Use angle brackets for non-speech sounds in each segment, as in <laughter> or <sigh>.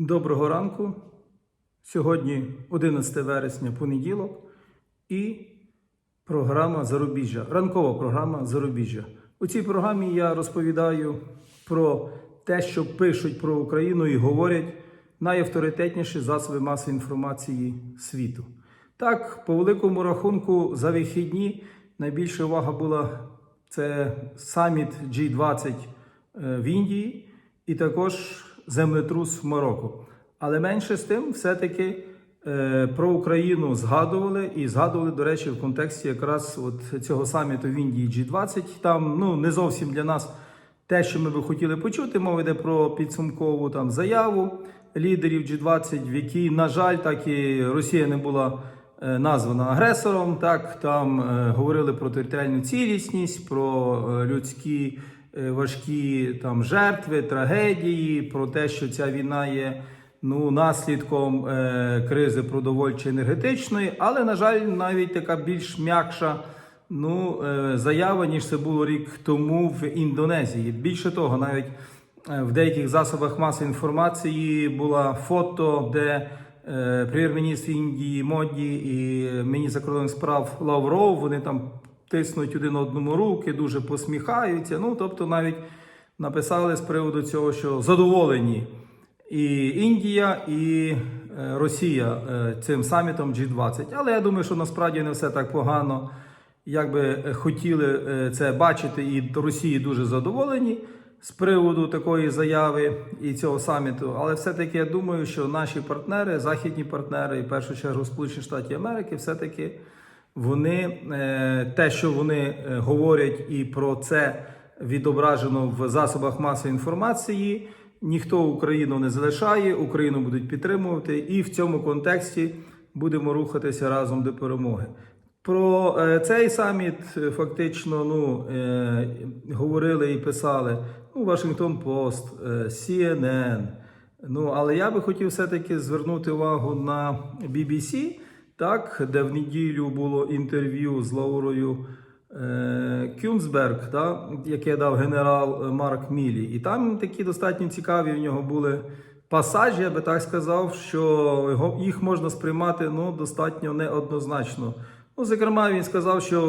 Доброго ранку. Сьогодні 11 вересня, понеділок, і програма Зарубіжжя. Ранкова програма Зарубіжжя. У цій програмі я розповідаю про те, що пишуть про Україну і говорять найавторитетніші засоби масової інформації світу. Так, по великому рахунку, за вихідні найбільша увага була це саміт G20 е, в Індії і також землетрус в Марокко. Але менше з тим, все-таки е, про Україну згадували і згадували, до речі, в контексті якраз от цього саміту в Індії G20. Там ну не зовсім для нас те, що ми би хотіли почути. Мова йде про підсумкову там заяву лідерів G20, в якій, на жаль, так і Росія не була е, названа агресором. Так там е, говорили про територіальну цілісність, про е, людські важкі там жертви, трагедії, про те, що ця війна є. Ну, наслідком е, кризи продовольчої енергетичної, але на жаль, навіть така більш м'якша ну, е, заява, ніж це було рік тому в Індонезії. Більше того, навіть е, в деяких засобах масової інформації була фото, де е, прем'єр-міністр Індії Моді і міністр закордонних справ Лавров, вони там тиснуть один одному руки, дуже посміхаються. Ну, тобто навіть написали з приводу цього, що задоволені і Індія, і е, Росія е, цим самітом G20. Але я думаю, що насправді не все так погано, як би е, хотіли це бачити, і Росії дуже задоволені з приводу такої заяви і цього саміту. Але все-таки я думаю, що наші партнери, західні партнери, і в першу чергу Сполучені Штати Америки, все-таки вони е, те, що вони е, говорять, і про це відображено в засобах масової інформації. Ніхто Україну не залишає, Україну будуть підтримувати, і в цьому контексті будемо рухатися разом до перемоги. Про е, цей саміт фактично ну, говорили і писали ну, Вашингтон Пост, е, CNN. Ну, але я би хотів все-таки звернути увагу на BBC, так, де в неділю було інтерв'ю з Лаурою е, Кюнсберг, так, яке дав генерал Марк Мілі. І там такі достатньо цікаві в нього були пасажі, я би так сказав, що їх можна сприймати ну, достатньо неоднозначно. Ну, зокрема, він сказав, що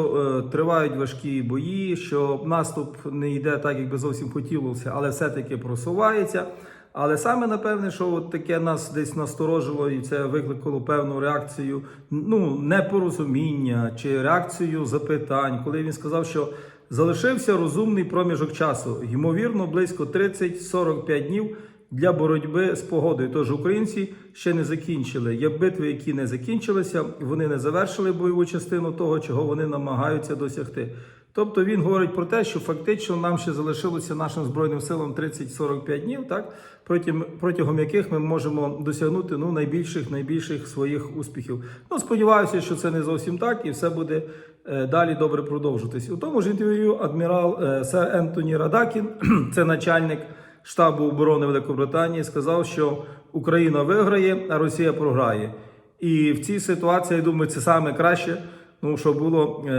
е, тривають важкі бої, що наступ не йде так, як би зовсім хотілося, але все-таки просувається. Але саме напевне, що от таке нас десь насторожило, і це викликало певну реакцію ну, непорозуміння чи реакцію запитань, коли він сказав, що залишився розумний проміжок часу, ймовірно, близько 30-45 днів для боротьби з погодою. Тож українці ще не закінчили. Є битви, які не закінчилися, вони не завершили бойову частину того, чого вони намагаються досягти. Тобто він говорить про те, що фактично нам ще залишилося нашим збройним силам 30-45 днів, так протягом, протягом яких ми можемо досягнути ну найбільших найбільших своїх успіхів. Ну сподіваюся, що це не зовсім так, і все буде е, далі добре продовжуватись. У тому ж інтерв'ю адмірал е, сер Ентоні Радакін, <clears throat> це начальник штабу оборони Великобританії, сказав, що Україна виграє, а Росія програє. І в цій ситуації я думаю, це саме краще. Ну, що було е,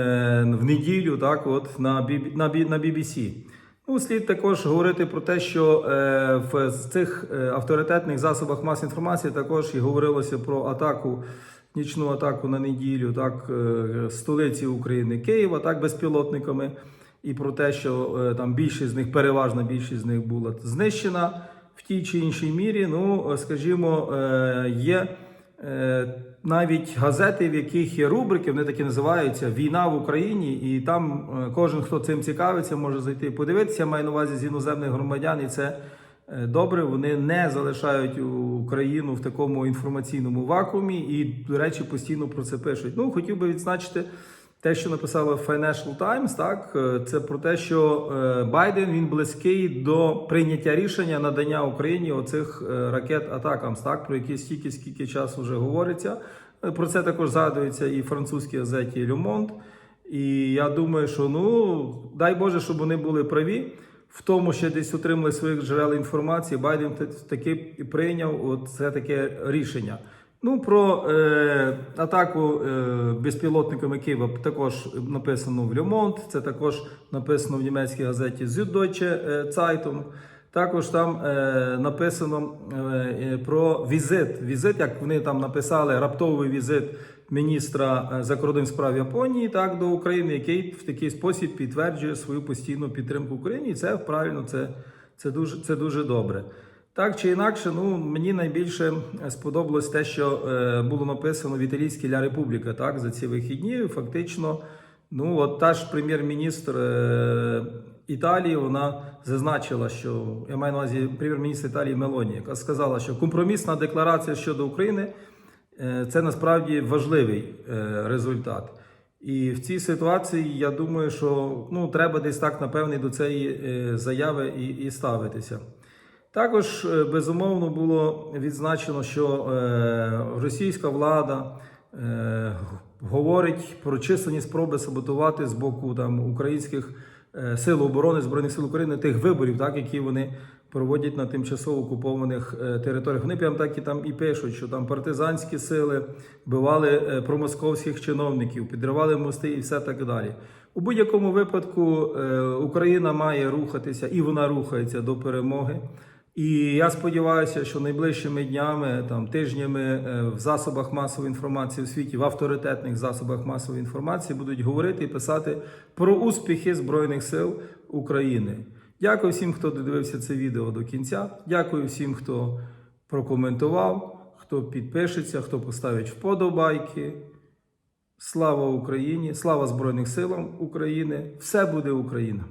в неділю, так, от на BBC, на, на BBC. Ну, слід також говорити про те, що е, в цих е, авторитетних засобах масової інформації також і говорилося про атаку, нічну атаку на неділю, так, е, столиці України Києва, так, безпілотниками, і про те, що е, там більшість з них, переважна більшість з них була знищена в тій чи іншій мірі. Ну, скажімо, е, є. Е, навіть газети, в яких є рубрики, вони такі називаються Війна в Україні, і там е, кожен, хто цим цікавиться, може зайти і подивитися. Маю на увазі з іноземних громадян, і це е, добре. Вони не залишають Україну в такому інформаційному вакуумі, і, до речі, постійно про це пишуть. Ну, хотів би відзначити. Те, що написало Financial Times, так це про те, що Байден він близький до прийняття рішення надання Україні оцих ракет атакам, так про які стільки скільки часу вже говориться. Про це також згадується і французькій газеті Monde. І я думаю, що ну дай Боже, щоб вони були праві. В тому, що десь отримали своїх джерел інформації, Байден таки прийняв це таке рішення. Ну, про е, атаку е, безпілотниками Києва також написано в Monde, це також написано в німецькій газеті Süddeutsche Zeitung. Також там е, написано е, е, про візит. Візит, як вони там написали, раптовий візит міністра е, закордонних справ Японії так до України, який в такий спосіб підтверджує свою постійну підтримку Україні. І це правильно, це, це дуже це дуже добре. Так чи інакше, ну мені найбільше сподобалось те, що е, було написано в італійській Ля Републіка так за ці вихідні. Фактично, ну от та ж прем'єр-міністр е, Італії вона зазначила, що я маю на увазі прем'єр-міністр Італії Мелоні, яка сказала, що компромісна декларація щодо України е, це насправді важливий е, результат. І в цій ситуації я думаю, що ну треба десь так напевне до цієї е, заяви і, і ставитися. Також е, безумовно було відзначено, що е, російська влада е, говорить про численні спроби саботувати з боку там українських сил оборони збройних сил України тих виборів, так які вони проводять на тимчасово окупованих територіях. Вони прям так і там і пишуть, що там партизанські сили вбивали е, промосковських чиновників, підривали мости і все так далі. У будь-якому випадку Україна має рухатися і вона рухається до перемоги. І я сподіваюся, що найближчими днями, там тижнями е, в засобах масової інформації у світі, в авторитетних засобах масової інформації будуть говорити і писати про успіхи Збройних сил України. Дякую всім, хто додивився це відео до кінця. Дякую всім, хто прокоментував, хто підпишеться, хто поставить вподобайки. Слава Україні! Слава Збройним силам України! Все буде Україна!